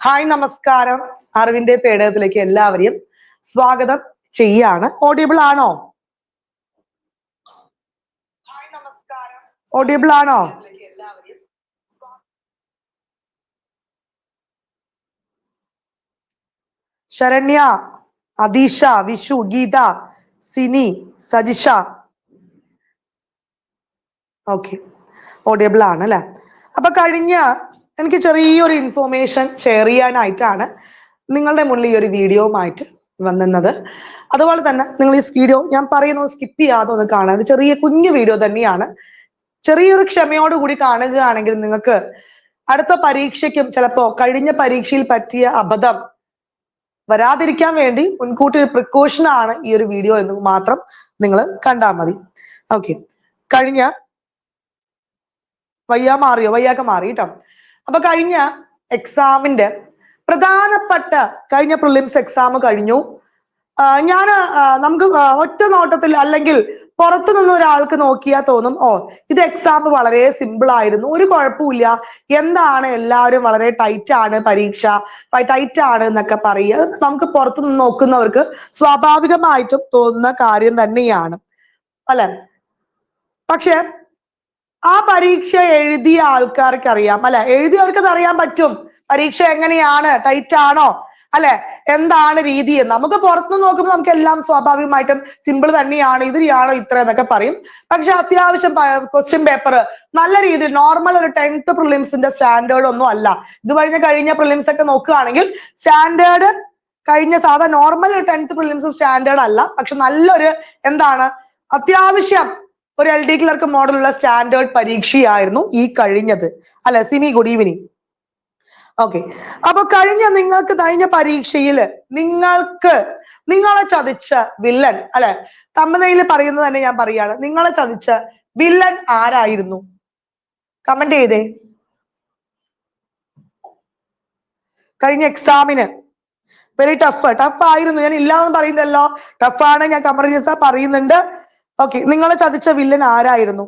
Hi നമസ്കാരം. അറിവിന്റെ പേടകത്തിലേക്ക് എല്ലാവരെയും സ്വാഗതം ചെയ്യാണ്. ഓഡിയബിൾ ആണോ? ഓഡിയബിൾ ആണോ? ശരണ്യ അദീഷ വിഷു ഗീത സിനി സജിഷ. ഓക്കെ ഓഡിയബിൾ ആണ് അല്ലെ? അപ്പൊ കഴിഞ്ഞ എനിക്ക് ചെറിയൊരു ഇൻഫോർമേഷൻ ഷെയർ ചെയ്യാനായിട്ടാണ് നിങ്ങളുടെ മുന്നിൽ ഈ ഒരു വീഡിയോമായിട്ട് വന്നത് അതുപോലെ തന്നെ നിങ്ങൾ ഈ വീഡിയോ ഞാൻ പറയുന്നത് സ്കിപ്പ് ചെയ്യാതെ ഒന്ന് കാണാൻ ഒരു ചെറിയ കുഞ്ഞു വീഡിയോ തന്നെയാണ്. ചെറിയൊരു ക്ഷമയോടുകൂടി കാണുകയാണെങ്കിൽ നിങ്ങൾക്ക് അടുത്ത പരീക്ഷയ്ക്കും ചിലപ്പോ കഴിഞ്ഞ പരീക്ഷയിൽ പറ്റിയ അബദ്ധം വരാതിരിക്കാൻ വേണ്ടി മുൻകൂട്ടി ഒരു പ്രിക്കോഷൻ ആണ് ഈ ഒരു വീഡിയോ എന്ന് മാത്രം നിങ്ങൾ കണ്ടാൽ മതി. ഓക്കെ കഴിഞ്ഞ വയ്യാ മാറിയോ? വയ്യാക്ക മാറി കേട്ടോ. അപ്പൊ കഴിഞ്ഞ എക്സാമിന്റെ പ്രധാനപ്പെട്ട കഴിഞ്ഞ പ്രിലിംസ് എക്സാം കഴിഞ്ഞു. ഞാൻ നമുക്ക് ഒറ്റ നോട്ടത്തിൽ അല്ലെങ്കിൽ പുറത്തു നിന്ന് ഒരാൾക്ക് നോക്കിയാൽ തോന്നും ഓ ഇത് എക്സാം വളരെ സിമ്പിൾ ആയിരുന്നു ഒരു കുഴപ്പമില്ല എന്താണ് എല്ലാവരും വളരെ ടൈറ്റ് ആണ് പരീക്ഷ ടൈറ്റ് ആണ് എന്നൊക്കെ പറയുക നമുക്ക് പുറത്തു നിന്ന് നോക്കുന്നവർക്ക് സ്വാഭാവികമായിട്ടും തോന്നുന്ന കാര്യം തന്നെയാണ്. അല്ലെ? പക്ഷെ ആ പരീക്ഷ എഴുതിയ ആൾക്കാർക്ക് അറിയാം അല്ലെ? എഴുതിയവർക്ക് അത് അറിയാൻ പറ്റും. പരീക്ഷ എങ്ങനെയാണ്? ടൈറ്റ് ആണോ? അല്ലെ? എന്താണ് രീതി? എന്ന് നമുക്ക് പുറത്തുനിന്ന് നോക്കുമ്പോൾ നമുക്ക് എല്ലാം സ്വാഭാവികമായിട്ടും സിമ്പിൾ തന്നെയാണ് ഇതിനെയാണോ ഇത്ര എന്നൊക്കെ പറയും. പക്ഷെ അത്യാവശ്യം ക്വസ്റ്റ്യൻ പേപ്പർ നല്ല രീതിയിൽ നോർമൽ ഒരു ടെൻത്ത് പ്രിലിംസിന്റെ സ്റ്റാൻഡേർഡ് ഒന്നും അല്ല. ഇത് കഴിഞ്ഞ കഴിഞ്ഞ പ്രിലിംസ് ഒക്കെ നോക്കുകയാണെങ്കിൽ സ്റ്റാൻഡേർഡ് കഴിഞ്ഞ സാധാരണ നോർമൽ ടെൻത്ത് പ്രിലിംസ് സ്റ്റാൻഡേർഡ് അല്ല. പക്ഷെ നല്ലൊരു എന്താണ്? അത്യാവശ്യം ഒരു എൽ ഡി ക്ലർക്ക് മോഡലുള്ള സ്റ്റാൻഡേർഡ് പരീക്ഷയായിരുന്നു ഈ കഴിഞ്ഞത്. അല്ല സിമി ഗുഡ് ഈവനിങ് ഓക്കെ അപ്പൊ കഴിഞ്ഞ നിങ്ങൾക്ക് കഴിഞ്ഞ പരീക്ഷയിൽ നിങ്ങൾക്ക് നിങ്ങളെ ചതിച്ച വില്ലൻ അല്ലെ? തമ്മനയിൽ പറയുന്നത് തന്നെ ഞാൻ പറയാണ്. നിങ്ങളെ ചതിച്ച വില്ലൻ ആരായിരുന്നു? കമന്റ് ചെയ്തേ. കഴിഞ്ഞ എക്സാമിന് വെരി ടഫ് ടഫ് ആയിരുന്നു. ഞാൻ ഇല്ലാന്ന് പറയുന്നല്ലോ ടഫാണ് ഞാൻ കമറിസ പറയുന്നുണ്ട്. ഓക്കെ നിങ്ങളെ ചതിച്ച വില്ലൻ ആരായിരുന്നു?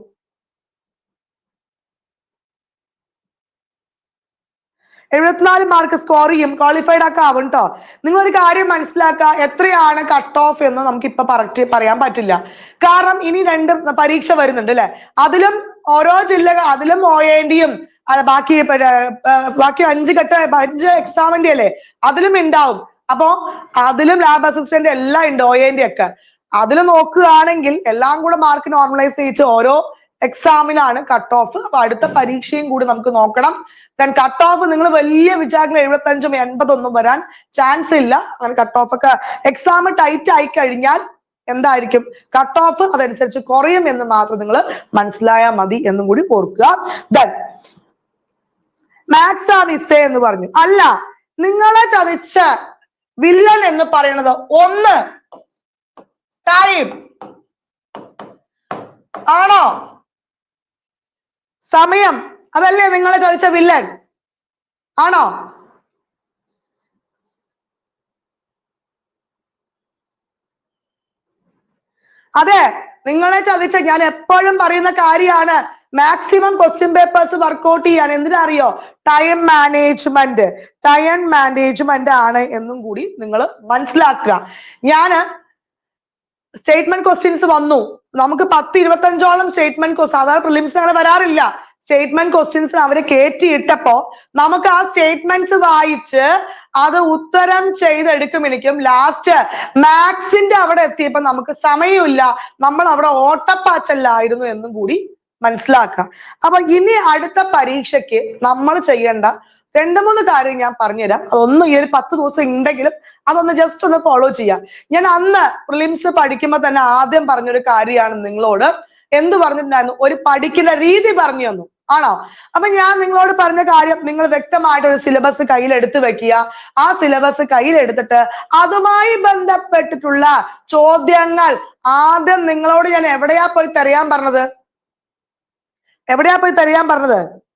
എഴുപത്തിനാല് മാർക്ക് സ്കോർ ചെയ്യും. ക്വാളിഫൈഡ് ഒക്കെ ആവും കേട്ടോ നിങ്ങളൊരു കാര്യം മനസ്സിലാക്കുക എത്രയാണ് കട്ട് ഓഫ് എന്ന് നമുക്ക് ഇപ്പൊ പറക്റ്റ് പറയാൻ പറ്റില്ല. കാരണം ഇനി രണ്ട് പരീക്ഷ വരുന്നുണ്ട് അല്ലെ അതിലും ഓരോ ജില്ല അതിലും ഓയേണ്ടിയും ഡിയും ബാക്കി ബാക്കി അഞ്ച് ഘട്ട അഞ്ച് എക്സാമിന്റെ അല്ലേ അതിലും ഉണ്ടാവും അപ്പോ അതിലും ലാബ് അസിസ്റ്റന്റ് എല്ലാം ഉണ്ട് ഒ എന്റെ ഒക്കെ അതിൽ നോക്കുകയാണെങ്കിൽ എല്ലാം കൂടെ മാർക്ക് നോർമലൈസ് ചെയ്തിട്ട് ഓരോ എക്സാമിനാണ് കട്ട് ഓഫ് അപ്പൊ അടുത്ത പരീക്ഷയും കൂടി നമുക്ക് നോക്കണം. ദെൻ കട്ട് ഓഫ് നിങ്ങൾ വലിയ വിചാരങ്ങൾ എഴുപത്തഞ്ചും എൺപതൊന്നും വരാൻ ചാൻസ് ഇല്ല. അങ്ങനെ കട്ട് ഓഫ് ഒക്കെ എക്സാം ടൈറ്റ് ആയി കഴിഞ്ഞാൽ എന്തായിരിക്കും? കട്ട് ഓഫ് അതനുസരിച്ച് കുറയും എന്ന് മാത്രം നിങ്ങൾ മനസ്സിലായാൽ മതി എന്നും കൂടി ഓർക്കുക. ദെൻ മാത്സ് ആ വിസ എന്ന് പറഞ്ഞു. അല്ല നിങ്ങളെ ചതിച്ച വില്ലൻ എന്ന് പറയുന്നത് ഒന്ന് ടൈം ആണോ? സമയം. അതല്ലേ നിങ്ങളെ ചതിച്ച വില്ലൻ. ആണോ? അതെ നിങ്ങളെ ചതിച്ച ഞാൻ എപ്പോഴും പറയുന്ന കാര്യമാണ്. മാക്സിമം ക്വസ്റ്റ്യൻ പേപ്പേഴ്സ് വർക്ക്ഔട്ട് ചെയ്യാൻ. എന്തിനാ അറിയോ ടൈം മാനേജ്മെന്റ് ടൈം മാനേജ്മെന്റ് ആണ് എന്നും കൂടി നിങ്ങൾ മനസ്സിലാക്കുക. ഞാൻ സ്റ്റേറ്റ്മെന്റ് ക്വസ്റ്റ്യൻസ് വന്നു. നമുക്ക് പത്ത് ഇരുപത്തഞ്ചോളം സ്റ്റേറ്റ്മെന്റ് സാധാരണ പ്രിലിംസ് അങ്ങനെ വരാറില്ല. സ്റ്റേറ്റ്മെന്റ് ക്വസ്റ്റ്യൻസിന് അവർ കയറ്റിയിട്ടപ്പോ നമുക്ക് ആ സ്റ്റേറ്റ്മെന്റ്സ് വായിച്ച് അത് ഉത്തരം ചെയ്തെടുക്കുമെനിക്കും ലാസ്റ്റ് മാത്സിന്റെ അവിടെ എത്തിയപ്പോ നമുക്ക് സമയമില്ല. നമ്മൾ അവിടെ ഓട്ടപ്പാച്ചല്ലായിരുന്നു എന്നും കൂടി മനസ്സിലാക്കുക അപ്പൊ ഇനി അടുത്ത പരീക്ഷയ്ക്ക് നമ്മൾ ചെയ്യേണ്ട രണ്ട് മൂന്ന് കാര്യം ഞാൻ പറഞ്ഞുതരാം. അതൊന്നും ഈ ഒരു പത്ത് ദിവസം ഉണ്ടെങ്കിലും അതൊന്ന് ജസ്റ്റ് ഒന്ന് ഫോളോ ചെയ്യാം. ഞാൻ അന്ന് പ്രിലിംസ് പഠിക്കുമ്പോൾ തന്നെ ആദ്യം പറഞ്ഞൊരു കാര്യമാണ് നിങ്ങളോട്. എന്ത് പറഞ്ഞിട്ടുണ്ടായിരുന്നു? ഒരു പഠിക്കുന്ന രീതി പറഞ്ഞു തന്നു. ആണോ? അപ്പൊ ഞാൻ നിങ്ങളോട് പറഞ്ഞ കാര്യം നിങ്ങൾ വ്യക്തമായിട്ട് ഒരു സിലബസ് കയ്യിലെടുത്ത് വെക്കുക. ആ സിലബസ് കയ്യിലെടുത്തിട്ട് അതുമായി ബന്ധപ്പെട്ടിട്ടുള്ള ചോദ്യങ്ങൾ ആദ്യം നിങ്ങളോട് ഞാൻ എവിടെയാ പോയി തെരയാൻ പറഞ്ഞത്? എവിടെയാ പോയി തെരയാൻ പറഞ്ഞത്?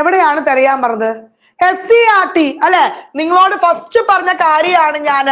എവിടെയാണ് തെരയാൻ പറഞ്ഞത്? എസ് സി ആർ ടി അല്ലെ? നിങ്ങളോട് ഫസ്റ്റ് പറഞ്ഞ കാര്യമാണ് ഞാൻ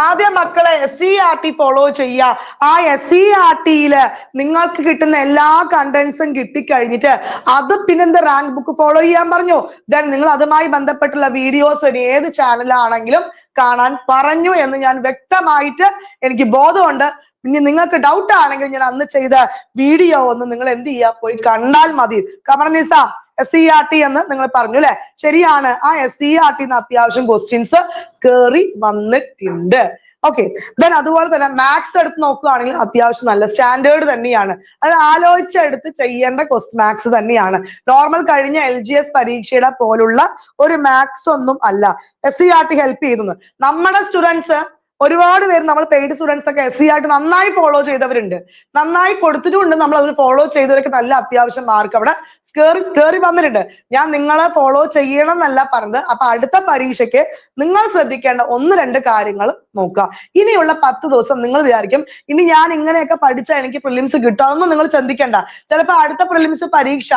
ആദ്യം മക്കളെ S C R T follow ചെയ്യുക. ആ എസ് സി ആർ ടിയിൽ നിങ്ങൾക്ക് കിട്ടുന്ന എല്ലാ കണ്ടന്റ്സും കിട്ടിക്കഴിഞ്ഞിട്ട് അത് പിന്നെന്ത് റാങ്ക് ബുക്ക് ഫോളോ ചെയ്യാൻ പറഞ്ഞു? ദെൻ നിങ്ങൾ അതുമായി ബന്ധപ്പെട്ടുള്ള വീഡിയോസ് ഏത് ചാനലാണെങ്കിലും കാണാൻ പറഞ്ഞു എന്ന് ഞാൻ വ്യക്തമായിട്ട് എനിക്ക് ബോധമുണ്ട്. ഇനി നിങ്ങൾക്ക് ഡൗട്ട് ആണെങ്കിൽ ഞാൻ അന്ന് ചെയ്ത വീഡിയോ ഒന്ന് നിങ്ങൾ എന്ത് ചെയ്യുക? പോയി കണ്ടാൽ മതി. കമർനിസ എസ് സി ആർ ടി എന്ന് നിങ്ങൾ പറഞ്ഞു അല്ലെ ശരിയാണ്. ആ എസ് സി ആർ ടി അത്യാവശ്യം ക്വസ്റ്റ്യൻസ് കേറി വന്നിട്ടുണ്ട്. ഓക്കെ ദെൻ അതുപോലെ തന്നെ മാത്സ് എടുത്ത് നോക്കുകയാണെങ്കിൽ അത്യാവശ്യം നല്ല സ്റ്റാൻഡേർഡ് തന്നെയാണ്. അത് ആലോചിച്ചെടുത്ത് ചെയ്യേണ്ട ക്വസ്റ്റ് മാത്സ് തന്നെയാണ്. നോർമൽ കഴിഞ്ഞ എൽ ജി എസ് പരീക്ഷയുടെ പോലുള്ള ഒരു മാത്സ് ഒന്നും അല്ല. S C R T help ചെയ്യുന്നു നമ്മുടെ സ്റ്റുഡൻസ് ഒരുപാട് പേര് നമ്മൾ പെയ്ഡ് സ്റ്റുഡൻസ് ഒക്കെ എസ് സി ആയിട്ട് നന്നായി ഫോളോ ചെയ്തവരുണ്ട്. നന്നായി കൊടുത്തിട്ടുണ്ട് നമ്മൾ അതിൽ ഫോളോ ചെയ്തവരൊക്കെ നല്ല അത്യാവശ്യം മാർക്ക് അവിടെ. കേറി കേറി വന്നിട്ടുണ്ട്. ഞാൻ നിങ്ങളെ ഫോളോ ചെയ്യണം എന്നല്ല പറഞ്ഞത്. അപ്പൊ അടുത്ത പരീക്ഷയ്ക്ക് നിങ്ങൾ ശ്രദ്ധിക്കേണ്ട ഒന്ന് രണ്ട് കാര്യങ്ങൾ നോക്കുക. ഇനിയുള്ള പത്ത് ദിവസം നിങ്ങൾ വിചാരിക്കും ഇനി ഞാൻ ഇങ്ങനെയൊക്കെ പഠിച്ചാൽ എനിക്ക് പ്രിലിംസ് കിട്ടും. അതൊന്നും നിങ്ങൾ ചിന്തിക്കേണ്ട. ചിലപ്പോ അടുത്ത പ്രിലിംസ് പരീക്ഷ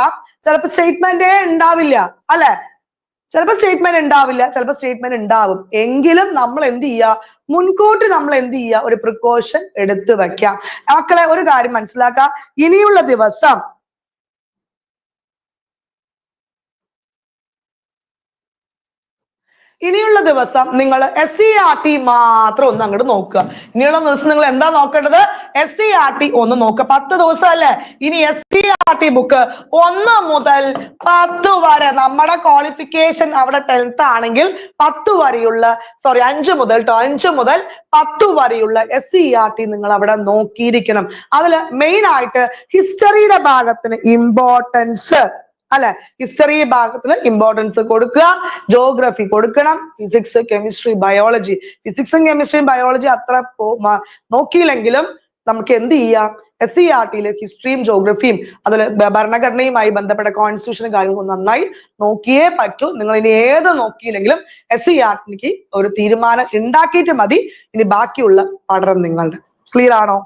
ചിലപ്പോ സ്റ്റേറ്റ്മെന്റേ ഉണ്ടാവില്ല അല്ലെ? ചിലപ്പോൾ സ്റ്റേറ്റ്മെന്റ് ഉണ്ടാവില്ല ചിലപ്പോൾ സ്റ്റേറ്റ്മെന്റ് ഉണ്ടാവും. എങ്കിലും നമ്മൾ എന്ത് ചെയ്യുക? മുൻകൂട്ടി നമ്മൾ എന്ത് ചെയ്യുക? ഒരു പ്രിക്കോഷൻ എടുത്തു വെക്കാം മക്കളെ ഒരു കാര്യം മനസ്സിലാക്കുക. ഇനിയുള്ള ദിവസം ഇനിയുള്ള ദിവസം നിങ്ങൾ എസ് സി ആർ ടി മാത്രം ഒന്ന് അങ്ങോട്ട് നോക്കുക. ഇനിയുള്ള ദിവസം നിങ്ങൾ എന്താ നോക്കേണ്ടത്? എസ് സി ആർ ടി ഒന്ന് നോക്കുക. പത്ത് ദിവസം അല്ലേ ഇനി S C R T book ഒന്ന് മുതൽ പത്ത് വരെ. നമ്മുടെ ക്വാളിഫിക്കേഷൻ അവിടെ ടെൻത്ത് ആണെങ്കിൽ പത്ത് വരെയുള്ള സോറി അഞ്ച് മുതൽ ട്ടോ അഞ്ച് മുതൽ പത്ത് വരെയുള്ള എസ് സി ആർ ടി നിങ്ങൾ അവിടെ നോക്കിയിരിക്കണം. അതിൽ മെയിൻ ആയിട്ട് ഹിസ്റ്ററിയുടെ ഭാഗത്തിന് ഇമ്പോർട്ടൻസ് അല്ലെ? ഹിസ്റ്ററി ഭാഗത്തിന് ഇമ്പോർട്ടൻസ് കൊടുക്കുക. ജോഗ്രഫി കൊടുക്കണം. ഫിസിക്സ് കെമിസ്ട്രി ബയോളജി ഫിസിക്സും കെമിസ്ട്രിയും ബയോളജി അത്ര നോക്കിയില്ലെങ്കിലും നമുക്ക് എന്ത് ചെയ്യാം? എസ് സി ആർ ടിയിലെ ഹിസ്റ്ററിയും ജോഗ്രഫിയും അതുപോലെ ഭരണഘടനയുമായി ബന്ധപ്പെട്ട കോൺസ്റ്റിറ്റ്യൂഷനും കാര്യങ്ങളും നന്നായി നോക്കിയേ പറ്റൂ. നിങ്ങൾ ഇനി ഏത് നോക്കിയില്ലെങ്കിലും എസ് സി ആർ ടിക്ക് ഒരു തീരുമാനം ഉണ്ടാക്കിയിട്ട് മതി. ഇനി ബാക്കിയുള്ള പഠനം നിങ്ങളുടെ. ക്ലിയർ ആണോ?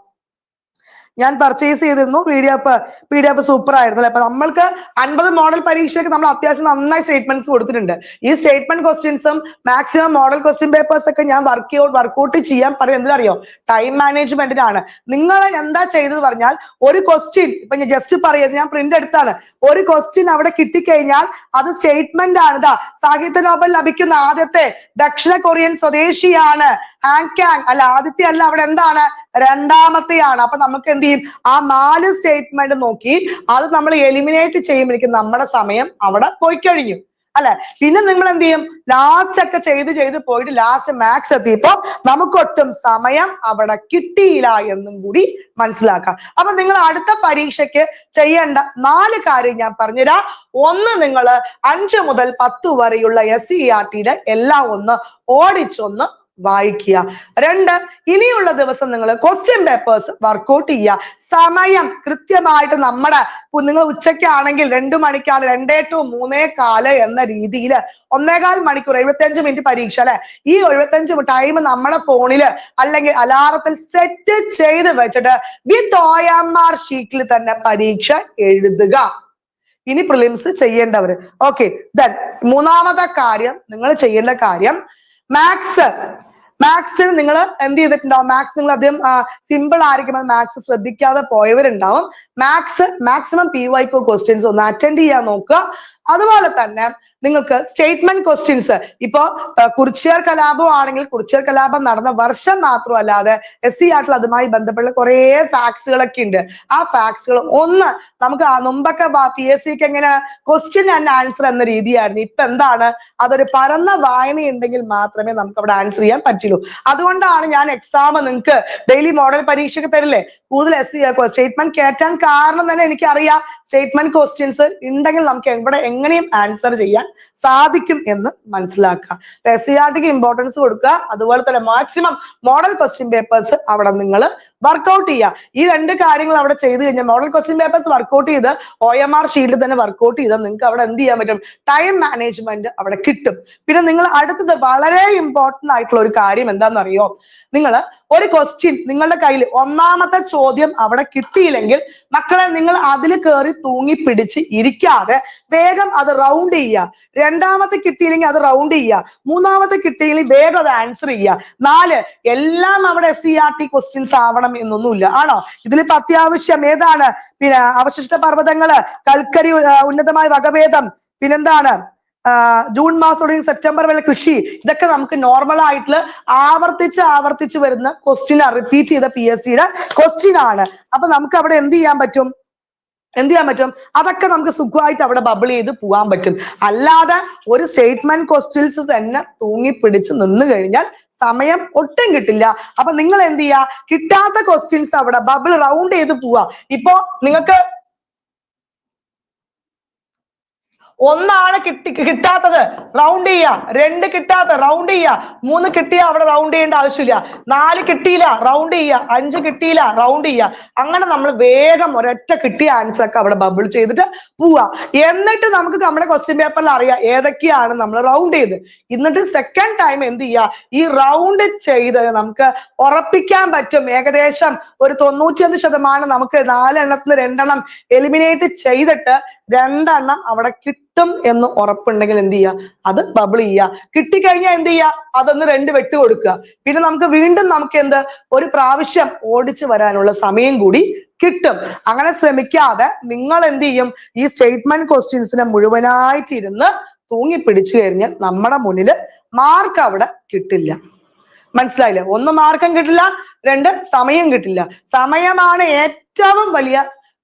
ഞാൻ പർച്ചേസ് ചെയ്തിരുന്നു. P D F P D F super ആയിരുന്നു അല്ലെ? അപ്പൊ നമ്മൾക്ക് അൻപത് മോഡൽ പരീക്ഷയ്ക്ക് നമ്മൾ അത്യാവശ്യം നന്നായി സ്റ്റേറ്റ്മെന്റ്സ് കൊടുത്തിട്ടുണ്ട്. ഈ സ്റ്റേറ്റ്മെന്റ് ക്വസ്റ്റ്യൻസും മാക്സിമം മോഡൽ ക്വസ്റ്റ്യൻ പേപ്പേഴ്സ് ഒക്കെ ഞാൻ വർക്ക് വർക്ക്ഔട്ട് ചെയ്യാൻ പറയും. എന്തിനറിയോ? ടൈം മാനേജ്മെന്റിനാണ് നിങ്ങൾ എന്താ ചെയ്തത് പറഞ്ഞാൽ ഒരു ക്വസ്റ്റ്യൻ ഇപ്പൊ ഞാൻ ജസ്റ്റ് പറയുന്നത് ഞാൻ പ്രിന്റ് എടുത്താണ്. ഒരു ക്വസ്റ്റ്യൻ അവിടെ കിട്ടിക്കഴിഞ്ഞാൽ അത് സ്റ്റേറ്റ്മെന്റ് ആണ്. ഇതാ സാഹിത്യ നോബൽ ലഭിക്കുന്ന ആദ്യത്തെ ദക്ഷിണ കൊറിയൻ സ്വദേശിയാണ് ഹാങ്കാങ് അല്ല ആദ്യത്തെ അല്ല അവിടെ എന്താണ്? രണ്ടാമത്തെയാണ്. അപ്പൊ നമുക്ക് എന്ത് ചെയ്യും? ആ നാല് സ്റ്റേറ്റ്മെന്റ് നോക്കി അത് നമ്മൾ എലിമിനേറ്റ് ചെയ്യുമ്പോഴേക്കും നമ്മുടെ സമയം അവിടെ പോയി കഴിഞ്ഞു. അല്ലെ? പിന്നെ നിങ്ങൾ എന്ത് ചെയ്യും? ലാസ്റ്റ് ഒക്കെ ചെയ്ത് ചെയ്ത് പോയിട്ട് ലാസ്റ്റ് മാത്സ് എത്തിയപ്പോ നമുക്കൊട്ടും സമയം അവിടെ കിട്ടിയില്ല എന്നും കൂടി മനസ്സിലാക്കാം. അപ്പൊ നിങ്ങൾ അടുത്ത പരീക്ഷയ്ക്ക് ചെയ്യേണ്ട നാല് കാര്യം ഞാൻ പറഞ്ഞുതരാം. ഒന്ന് നിങ്ങൾ അഞ്ചു മുതൽ പത്ത് വരെയുള്ള എസ് സി ആർ ടിയുടെ എല്ലാം ഒന്ന് ഓടിച്ചൊന്ന് വായിക്കുക. രണ്ട് ഇനിയുള്ള ദിവസം നിങ്ങൾ ക്വസ്റ്റ്യൻ പേപ്പേഴ്സ് വർക്കൗട്ട് ചെയ്യുക. സമയം കൃത്യമായിട്ട് നമ്മുടെ നിങ്ങൾ ഉച്ചയ്ക്കാണെങ്കിൽ രണ്ടു മണിക്കാണ് രണ്ടേ ടു മൂന്നേ കാൽ എന്ന രീതിയിൽ ഒന്നേകാൽ മണിക്കൂർ എഴുപത്തിയഞ്ച് മിനിറ്റ് പരീക്ഷ അല്ലെ? ഈ എഴുപത്തിയഞ്ച് ടൈം നമ്മുടെ ഫോണിൽ അല്ലെങ്കിൽ അലാറത്തിൽ സെറ്റ് ചെയ്ത് വെച്ചിട്ട് വിത്ത് ഒ എം ആർ ഷീറ്റിൽ തന്നെ പരീക്ഷ എഴുതുക. ഇനി പ്രിലിംസ് ചെയ്യേണ്ടവർ ഓക്കെ ദെൻ മൂന്നാമത്തെ കാര്യം നിങ്ങൾ ചെയ്യേണ്ട കാര്യം മാത്സ് മാത്സിന് നിങ്ങൾ എന്ത് ചെയ്തിട്ടുണ്ടാവും? മാത്സ് നിങ്ങൾ അധികം സിമ്പിൾ ആയിരിക്കും മാത്സ് ശ്രദ്ധിക്കാതെ പോയവരുണ്ടാവും. Maths maximum P Vaiko questions ഒന്ന് അറ്റൻഡ് ചെയ്യാൻ നോക്കുക. അതുപോലെ തന്നെ നിങ്ങൾക്ക് സ്റ്റേറ്റ്മെന്റ് ക്വസ്റ്റ്യൻസ് ഇപ്പോ കുറിച്ചിയർ കലാപം ആണെങ്കിൽ കുറിച്യർ കലാപം നടന്ന വർഷം മാത്രമല്ലാതെ എസ് സി ആർട്ടിൽ അതുമായി ബന്ധപ്പെട്ട കുറേ ഫാക്ട്സുകളൊക്കെ ഉണ്ട്. ആ ഫാക്ട്സുകൾ ഒന്ന് നമുക്ക് മുമ്പൊക്കെ പി എസ് സിക്ക് എങ്ങനെ ക്വസ്റ്റ്യൻ ആൻഡ് ആൻസർ എന്ന രീതിയായിരുന്നു. ഇപ്പൊ എന്താണ്? അതൊരു പരന്ന വായന ഉണ്ടെങ്കിൽ മാത്രമേ നമുക്ക് അവിടെ ആൻസർ ചെയ്യാൻ പറ്റുള്ളൂ. അതുകൊണ്ടാണ് ഞാൻ എക്സാം നിങ്ങൾക്ക് ഡെയിലി മോഡൽ പരീക്ഷയ്ക്ക് തരില്ലേ? കൂടുതൽ എസ് സി സ്റ്റേറ്റ്മെന്റ് കയറ്റാൻ കാരണം തന്നെ എനിക്കറിയാം. സ്റ്റേറ്റ്മെന്റ് ക്വസ്റ്റ്യൻസ് ഉണ്ടെങ്കിൽ നമുക്ക് എവിടെ എങ്ങനെയും ആൻസർ ചെയ്യാൻ സാധിക്കും എന്ന് മനസ്സിലാക്കുക. എസ് ഇമ്പോർട്ടൻസ് കൊടുക്കുക. അതുപോലെ തന്നെ മാക്സിമം മോഡൽ ക്വസ്റ്റ്യൻ പേപ്പേഴ്സ് അവിടെ നിങ്ങൾ വർക്കൗട്ട് ചെയ്യുക. ഈ രണ്ട് കാര്യങ്ങൾ അവിടെ ചെയ്ത് കഴിഞ്ഞാൽ മോഡൽ ക്വസ്റ്റ്യൻ പേപ്പേഴ്സ് വർക്കൗട്ട് ചെയ്ത് ഒ എം ആർ ഷീറ്റിൽ തന്നെ വർക്കൗട്ട് ചെയ്താൽ നിങ്ങൾക്ക് അവിടെ എന്ത് ചെയ്യാൻ പറ്റും? ടൈം മാനേജ്മെന്റ് അവിടെ കിട്ടും. പിന്നെ നിങ്ങൾ അടുത്തത് വളരെ ഇമ്പോർട്ടന്റ് ആയിട്ടുള്ള ഒരു കാര്യം എന്താണെന്നറിയോ? നിങ്ങൾ ഒരു ക്വസ്റ്റ്യൻ നിങ്ങളുടെ കയ്യിൽ ഒന്നാമത്തെ ചോദ്യം അവിടെ കിട്ടിയില്ലെങ്കിൽ മക്കളെ നിങ്ങൾ അതിൽ കയറി തൂങ്ങി പിടിച്ച് ഇരിക്കാതെ വേഗം അത് റൗണ്ട് ചെയ്യുക. രണ്ടാമത്തെ കിട്ടിയില്ലെങ്കിൽ അത് റൗണ്ട് ചെയ്യുക. മൂന്നാമത്തെ കിട്ടിയില്ലെങ്കിൽ വേഗം അത് ആൻസർ ചെയ്യുക. നാല് എല്ലാം അവിടെ എസ് സി ക്വസ്റ്റ്യൻസ് ആവണം എന്നൊന്നുമില്ല. ആണോ? ഇതിലിപ്പോ അത്യാവശ്യം ഏതാണ്? പിന്നെ അവശിഷ്ട പർവതങ്ങൾ കൽക്കരി ഉന്നതമായ വകഭേദം പിന്നെന്താണ്? ജൂൺ മാസം തുടങ്ങി സെപ്റ്റംബർ വരെ കൃഷി. ഇതൊക്കെ നമുക്ക് നോർമൽ ആയിട്ടുള്ള ആവർത്തിച്ച് ആവർത്തിച്ച് വരുന്ന ക്വസ്റ്റ്യൻ റിപ്പീറ്റ് ചെയ്ത പി എസ് സിയുടെ ക്വസ്റ്റ്യൻ ആണ്. അപ്പൊ നമുക്ക് അവിടെ എന്ത് ചെയ്യാൻ പറ്റും? എന്ത് ചെയ്യാൻ പറ്റും? അതൊക്കെ നമുക്ക് സുഖമായിട്ട് അവിടെ ബബിൾ ചെയ്ത് പോകാൻ പറ്റും. അല്ലാതെ ഒരു സ്റ്റേറ്റ്മെന്റ് ക്വസ്റ്റ്യൻസ് തന്നെ തൂങ്ങിപ്പിടിച്ച് നിന്ന് കഴിഞ്ഞാൽ സമയം ഒട്ടും കിട്ടില്ല. അപ്പൊ നിങ്ങൾ എന്ത് ചെയ്യുക? കിട്ടാത്ത ക്വസ്റ്റ്യൻസ് അവിടെ ബബിൾ റൗണ്ട് ചെയ്ത് പോവാ ഇപ്പോ നിങ്ങൾക്ക് ഒന്നാണ് കിട്ടി കിട്ടാത്തത്. റൗണ്ട് ചെയ്യുക രണ്ട് കിട്ടാത്ത. റൗണ്ട് ചെയ്യുക മൂന്ന് കിട്ടിയ അവിടെ റൗണ്ട് ചെയ്യേണ്ട ആവശ്യമില്ല. നാല് കിട്ടിയില്ല. റൗണ്ട് ചെയ്യുക അഞ്ച് കിട്ടിയില്ല. റൗണ്ട് ചെയ്യുക അങ്ങനെ നമ്മൾ വേഗം ഒരൊറ്റ കിട്ടിയ ആൻസർ ഒക്കെ അവിടെ ബബിൾ ചെയ്തിട്ട് പോവുക എന്നിട്ട് നമുക്ക് നമ്മുടെ ക്വസ്റ്റ്യൻ പേപ്പറിൽ അറിയാം ഏതൊക്കെയാണ് നമ്മൾ റൗണ്ട് ചെയ്ത്. എന്നിട്ട് സെക്കൻഡ് ടൈം എന്ത് ചെയ്യുക ഈ റൗണ്ട് ചെയ്ത് നമുക്ക് ഉറപ്പിക്കാൻ പറ്റും. ഏകദേശം ഒരു തൊണ്ണൂറ്റിയൊന്ന് ശതമാനം നമുക്ക് നാലെണ്ണത്തിൽ രണ്ടെണ്ണം എലിമിനേറ്റ് ചെയ്തിട്ട് രണ്ടെണ്ണം അവിടെ കിട്ടും എന്ന് ഉറപ്പുണ്ടെങ്കിൽ എന്ത് ചെയ്യുക അത് ബബിൾ ചെയ്യുക കിട്ടിക്കഴിഞ്ഞാൽ എന്ത് ചെയ്യുക അതൊന്ന് രണ്ട് വെട്ട് കൊടുക്കുക. പിന്നെ നമുക്ക് വീണ്ടും നമുക്ക് എന്ത്? ഒരു പ്രാവശ്യം ഓടിച്ചു വരാനുള്ള സമയം കൂടി കിട്ടും. അങ്ങനെ ശ്രമിക്കാതെ നിങ്ങൾ എന്ത് ചെയ്യും? ഈ സ്റ്റേറ്റ്മെന്റ് ക്വസ്റ്റ്യൻസിനെ മുഴുവനായിട്ട് ഇരുന്ന് തൂങ്ങി പിടിച്ചു കഴിഞ്ഞാൽ നമ്മുടെ മുന്നിൽ മാർക്ക് അവിടെ കിട്ടില്ല. മനസ്സിലായില്ലേ? ഒന്ന് മാർക്കും കിട്ടില്ല രണ്ട് സമയം കിട്ടില്ല. സമയമാണ് ഏറ്റവും വലിയ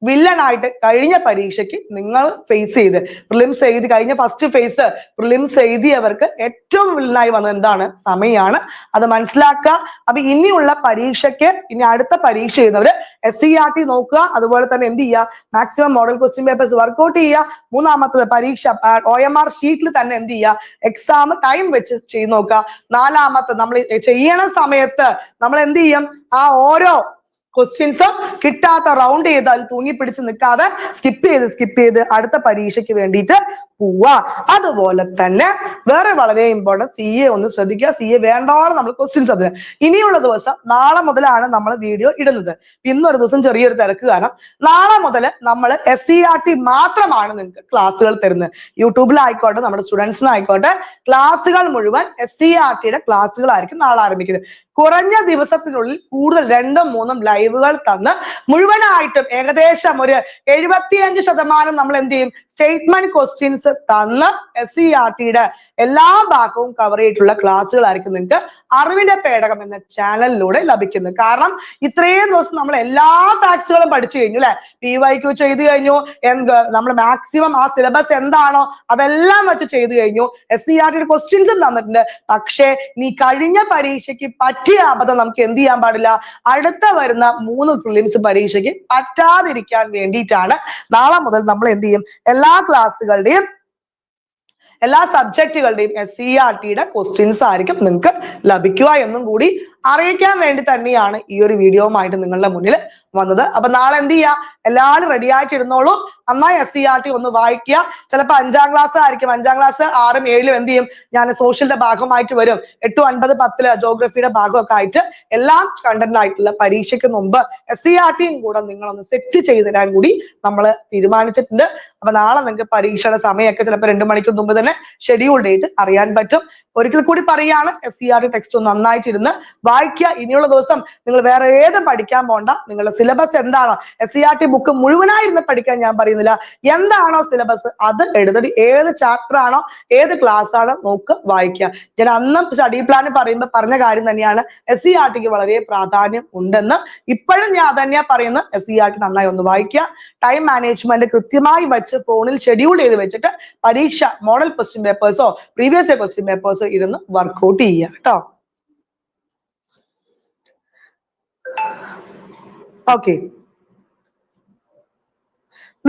വില്ലനായിട്ട് കഴിഞ്ഞ പരീക്ഷയ്ക്ക് നിങ്ങൾ ഫേസ് ചെയ്ത്. പ്രിലിംസ് എഴുതി കഴിഞ്ഞ ഫസ്റ്റ് ഫേസ് പ്രിലിംസ് എഴുതിയവർക്ക് ഏറ്റവും വില്ലനായി വന്നത് എന്താണ്? സമയമാണ് അത് മനസ്സിലാക്കുക. അപ്പൊ ഇനിയുള്ള പരീക്ഷയ്ക്ക് ഇനി അടുത്ത പരീക്ഷ ചെയ്യുന്നവര് എസ് സി ആർ ടി നോക്കുക. അതുപോലെ തന്നെ എന്ത് ചെയ്യുക? Maximum model question papers workout ചെയ്യുക. മൂന്നാമത്തത് പരീക്ഷ ഒ എം ആർ ഷീറ്റിൽ തന്നെ എന്ത് ചെയ്യുക? എക്സാം ടൈം വെച്ച് ചെയ്ത് നോക്കുക. നാലാമത്തെ നമ്മൾ ചെയ്യണ സമയത്ത് നമ്മൾ എന്ത് ചെയ്യും? ആ ഓരോ ക്വസ്റ്റ്യൻസ് കിട്ടാത്ത റൗണ്ട് ചെയ്ത് അതിൽ തൂങ്ങി പിടിച്ച് നിൽക്കാതെ സ്കിപ്പ് ചെയ്ത് സ്കിപ്പ് ചെയ്ത് അടുത്ത പരീക്ഷയ്ക്ക് വേണ്ടിയിട്ട് പോവാ. അതുപോലെ തന്നെ വേറെ വളരെ ഇമ്പോർട്ടന്റ് സി എ ഒന്ന് ശ്രദ്ധിക്കുക. സി എ വേണ്ടോളം നമ്മൾ ക്വസ്റ്റ്യൻസ് അതിന്. ഇനിയുള്ള ദിവസം നാളെ മുതലാണ് നമ്മൾ വീഡിയോ ഇടുന്നത്. ഇന്നൊരു ദിവസം ചെറിയൊരു തിരക്ക് കാരണം നാളെ മുതൽ നമ്മൾ എസ് സി ആർ ടി മാത്രമാണ് നിങ്ങൾക്ക് ക്ലാസ്സുകൾ തരുന്നത്. യൂട്യൂബിലായിക്കോട്ടെ നമ്മുടെ സ്റ്റുഡൻസിനായിക്കോട്ടെ ക്ലാസ്സുകൾ മുഴുവൻ എസ് സി ആർ ടിയുടെ ക്ലാസ്സുകളായിരിക്കും നാളെ ആരംഭിക്കുന്നത്. കുറഞ്ഞ ദിവസത്തിനുള്ളിൽ കൂടുതൽ രണ്ടും മൂന്നും ലൈവുകൾ തന്ന് മുഴുവനായിട്ടും ഏകദേശം ഒരു എഴുപത്തിയഞ്ച് ശതമാനം നമ്മൾ എന്ത് ചെയ്യും? സ്റ്റേറ്റ്മെന്റ് ക്വസ്റ്റ്യൻസ് തന്ന് എസ് സി ആർ ടിയുടെ എല്ലാ ഭാഗവും കവർ ചെയ്തിട്ടുള്ള ക്ലാസ്സുകളായിരിക്കും നിങ്ങൾക്ക് അറിവിന്റെ പേടകം എന്ന ചാനലിലൂടെ ലഭിക്കുന്നത്. കാരണം ഇത്രയും ദിവസം നമ്മൾ എല്ലാ ഫാക്ട്സുകളും പഠിച്ചു കഴിഞ്ഞു അല്ലെ? പി വൈ ക്യു ചെയ്തു കഴിഞ്ഞു. നമ്മൾ മാക്സിമം ആ സിലബസ് എന്താണോ അതെല്ലാം വെച്ച് ചെയ്തു കഴിഞ്ഞു. എസ് സി ആർ ടിയുടെ ക്വസ്റ്റ്യൻസും തന്നിട്ടുണ്ട്. പക്ഷേ നീ കഴിഞ്ഞ പരീക്ഷയ്ക്ക് പറ്റിയ അബദ്ധം നമുക്ക് എന്ത് ചെയ്യാൻ പാടില്ല? അടുത്ത വരുന്ന മൂന്ന് പ്രിലിംസ് പരീക്ഷയ്ക്ക് പറ്റാതിരിക്കാൻ വേണ്ടിയിട്ടാണ് നാളെ മുതൽ നമ്മൾ എന്ത് ചെയ്യും? എല്ലാ ക്ലാസ്സുകളുടെയും എല്ലാ സബ്ജക്റ്റുകളുടെയും എസ് സി ആർ ടിയുടെ ക്വസ്റ്റ്യൻസ് ആയിരിക്കും നിങ്ങൾക്ക് ലഭിക്കുക എന്നും കൂടി അറിയിക്കാൻ വേണ്ടി തന്നെയാണ് ഈ ഒരു വീഡിയോവുമായിട്ട് നിങ്ങളുടെ മുന്നിൽ വന്നത്. അപ്പൊ നാളെ എന്ത് ചെയ്യുക എല്ലാവരും റെഡി ആയിട്ട് ഇരുന്നോളൂ. നന്നായി എസ് സി ആർ ടി ഒന്ന് വായിക്കുക. ചിലപ്പോൾ അഞ്ചാം ക്ലാസ് ആയിരിക്കും. അഞ്ചാം ക്ലാസ് ആറും ഏഴിലും എന്ത് ചെയ്യും? ഞാൻ സോഷ്യലിന്റെ ഭാഗമായിട്ട് വരും. എട്ടും ഒൻപത് പത്തിൽ ജോഗ്രഫിയുടെ ഭാഗമൊക്കെ ആയിട്ട് എല്ലാം കണ്ടന്റ് ആയിട്ടുള്ള പരീക്ഷയ്ക്ക് മുമ്പ് എസ് സി ആർ ടിയും കൂടെ നിങ്ങളൊന്ന് സെറ്റ് ചെയ്ത് തരാൻ കൂടി നമ്മൾ തീരുമാനിച്ചിട്ടുണ്ട്. അപ്പൊ നാളെ നിങ്ങൾക്ക് പരീക്ഷയുടെ സമയമൊക്കെ ചിലപ്പോൾ രണ്ടു മണിക്കൂർ മുമ്പ് തന്നെ ഷെഡ്യൂൾ ഡേറ്റ് അറിയാൻ പറ്റും. ഒരിക്കൽ കൂടി പറയാണ് S C R T text നന്നായിട്ടിരുന്ന് വായിക്കുക. ഇനിയുള്ള ദിവസം നിങ്ങൾ വേറെ ഏതും പഠിക്കാൻ പോണ്ട. നിങ്ങളുടെ സിലബസ് എന്താണ്? S C R T book മുഴുവനായിരുന്ന് പഠിക്കാൻ ഞാൻ പറയുന്നില്ല. എന്താണോ സിലബസ് അത് എഴുതടി. ഏത് ചാപ്റ്റർ ആണോ ഏത് ക്ലാസ് ആണോ നോക്ക് വായിക്കുക. ഞാൻ അന്ന് സ്റ്റഡി പ്ലാൻ പറയുമ്പോൾ പറഞ്ഞ കാര്യം തന്നെയാണ്. എസ് സി ആർ ടിക്ക് വളരെ പ്രാധാന്യം ഉണ്ടെന്ന് ഇപ്പോഴും ഞാൻ തന്നെയാ പറയുന്നത് എസ് സി ആർ ടി നന്നായി ഒന്ന് വായിക്കുക. ടൈം മാനേജ്മെന്റ് കൃത്യമായി വെച്ച് ഫോണിൽ ഷെഡ്യൂൾ ചെയ്ത് വെച്ചിട്ട് പരീക്ഷ മോഡൽ ക്വസ്റ്റ്യൻ പേപ്പേഴ്സോ പ്രീവിയസ് ക്വസ്റ്റ്യൻ പേപ്പേഴ്സോ ഇരുന്ന് വർക്ക്ഔട്ട് ചെയ്യുക. കേട്ടോ. ഓക്കെ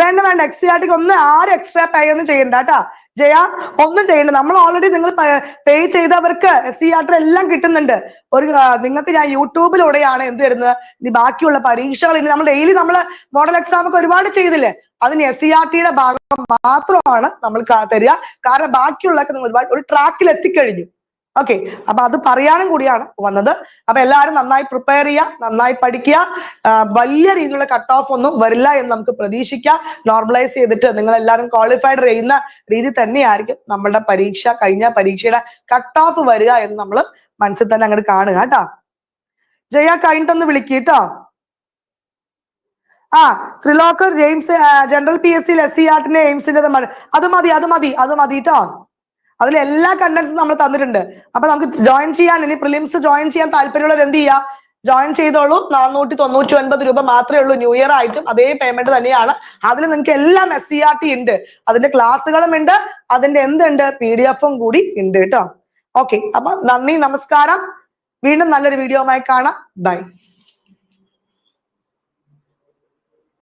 വേണ്ട വേണ്ട. എക്സ്ട്രാ ആയിട്ട് ഒന്ന് ആരും എക്സ്ട്രാ പേ ഒന്നും ചെയ്യണ്ട കേട്ടാ ജയ ഒന്നും ചെയ്യണ്ട. നമ്മൾ ഓൾറെഡി നിങ്ങൾ പേ ചെയ്തവർക്ക് എസ് സി എല്ലാം കിട്ടുന്നുണ്ട്. ഒരു നിങ്ങൾക്ക് ഞാൻ യൂട്യൂബിലൂടെയാണ് എന്ത് തരുന്നത്? ഇനി ബാക്കിയുള്ള പരീക്ഷകൾ ഇനി നമ്മൾ ഡെയിലി നമ്മൾ മോഡൽ എക്സാം ഒക്കെ ഒരുപാട് ചെയ്തില്ലേ? അതിന് എസ് സി ആർ ടിയുടെ ഭാഗം മാത്രമാണ് നമ്മൾ തരിക. കാരണം ബാക്കിയുള്ളതൊക്കെ നിങ്ങൾ ഒരുപാട് ഒരു ട്രാക്കിൽ എത്തിക്കഴിഞ്ഞു. ഓക്കെ അപ്പൊ അത് പറയാനും കൂടിയാണ് വന്നത്. അപ്പൊ എല്ലാവരും നന്നായി പ്രിപ്പയർ ചെയ്യുക നന്നായി പഠിക്കുക. വലിയ രീതിയിലുള്ള കട്ട് ഓഫ് ഒന്നും വരില്ല എന്ന് നമുക്ക് പ്രതീക്ഷിക്കാം. നോർമലൈസ് ചെയ്തിട്ട് നിങ്ങൾ എല്ലാവരും ക്വാളിഫൈഡ് ചെയ്യുന്ന രീതി തന്നെയായിരിക്കും നമ്മളുടെ പരീക്ഷ കഴിഞ്ഞ പരീക്ഷയുടെ കട്ട് ഓഫ് വരിക എന്ന് നമ്മൾ മനസ്സിൽ തന്നെ അങ്ങോട്ട് കാണുക കേട്ടോ. ജയ കഴിഞ്ഞിട്ടൊന്ന് വിളിക്കിട്ടോ. ആ ത്രിലോക്കർ ജെയിംസ് ജനറൽ പി എസ് സിയിൽ എസ് സി ആർട്ടിന്റെ എയിംസിന്റെ അത് മതി അത് മതി അത് മതി കേട്ടോ അതിൽ എല്ലാ കണ്ടന്റ്സും നമ്മൾ തന്നിട്ടുണ്ട്. അപ്പൊ നമുക്ക് ജോയിൻ ചെയ്യാൻ ഇനി പ്രിലിംസ് ജോയിൻ ചെയ്യാൻ താല്പര്യമുള്ളവർ എന്ത് ചെയ്യുക ജോയിൻ ചെയ്തോളൂ. നാനൂറ്റി തൊണ്ണൂറ്റി ഒൻപത് രൂപ മാത്രമേ ഉള്ളൂ ന്യൂ ഇയർ ആയിട്ടും. അതേ പേയ്മെന്റ് തന്നെയാണ്. അതിൽ നിങ്ങൾക്ക് എല്ലാം എസ് സി ആർ ടി ഉണ്ട്. അതിന്റെ ക്ലാസ്സുകളും ഉണ്ട്. അതിന്റെ എന്തുണ്ട്? പി ഡി എഫും കൂടി ഉണ്ട് കേട്ടോ. ഓക്കെ അപ്പൊ നന്ദി നമസ്കാരം. വീണ്ടും നല്ലൊരു വീഡിയോയുമായി കാണാം. ബൈ